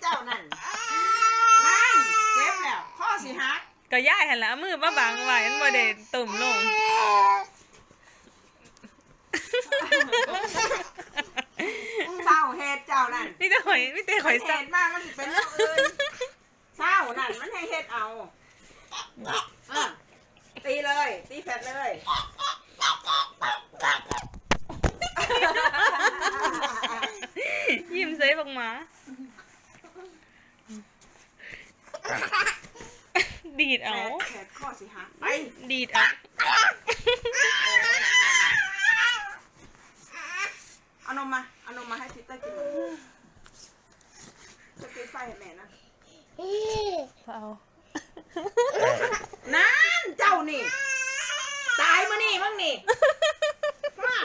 เจ้านั่นนั่นเจ็บแล้วข้อสิหักก็ย่ายหันละมือบ้าบางไว้ันบ่เด้ตุ่มลงเศร้าเหตุเจ้านั่นพี่เต๋อยพี่เต๋อยเหเศร้ามากมันสิเป็นเรื่องเศร้านั่นมันให้เหตุเอาตีเลย ตีแฟดเลยยิ้มใส่บักหมา ดีดเอาแขนข้อสิฮะไปดีดเอาเอานมมาเอานมมาให้ทิตเตอร์กินหน่อยจะกินไฟให้แม่นะเอานั่นเจ้านี่ ตายมานี่มึงนี่ไม่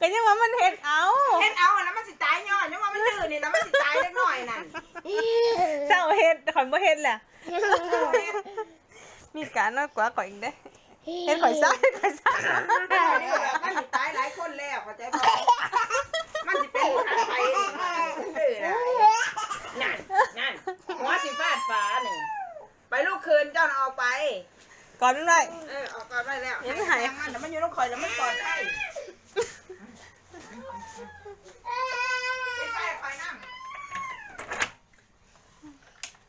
ก็ยังว่ามันเฮ็ดเอาเฮ็ดเอาอันนั้นมันสิตายย้อนยังว่ามันดื้อนี่นะมันสิตายเล็กน้อยนั่นเจ้าเฮ็ดขอยบ่เฮ็ดแหละ มีการน้อยกว่าข่อยอีกเด้เฮ็ดข่อยซ่าเฮ็ดข่อยซ่ามันสิตายหลายคนแล้วเข้าใจบ่มันสิเป็นผู้หันไปดื้อนะนั่นนั่นหัวสิฟาดฟ้านี่ไปลูกคืนเจ้าน่ะออกไปก่อนมันไว้เออออกก่อนไปแล้วยังไม่หายมันแต่มันอยู่ต้องคอยแล้วมันปลอดภัยไปไฟไฟน้ำ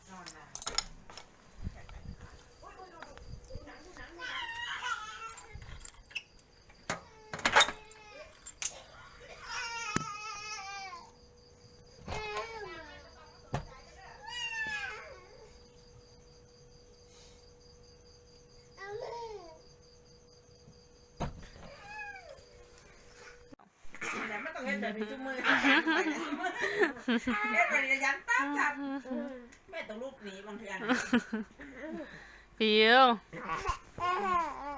นอนนะ แต่ไม่ต้อง เฮ็ดแบบนี้ทุกมือเฮ็ดแบบนี้ยันตั้งจับแม่ต้องรูปหนีบางทีอันปิวเอา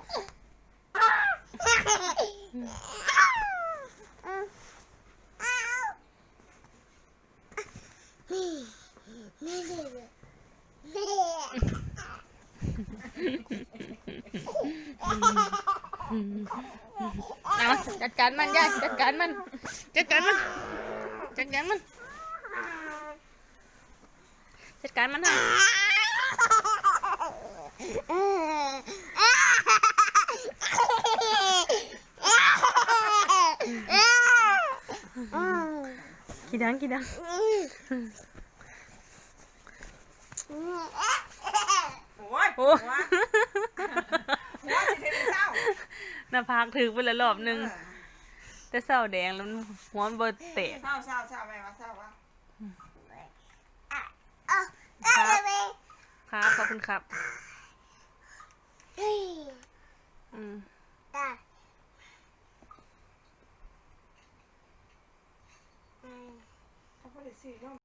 จัดการมันย่าจัดการมัน จัดการมัน จัดการมัน จัดการมันค่ะกี่ดังกี่ดังโอ้ยโอ้หัวหัวสิเฮ็ดเศร้าหน้าผากถือไปละรอบหนึง แต่เศร้าแดงแล้วมันหัวมันเบิดเตะเศร้าเศร้าเศร้าแม่ว่าเศร้าวะครับขอบคุณครับอืม เขาบ่ได้ซื้อนม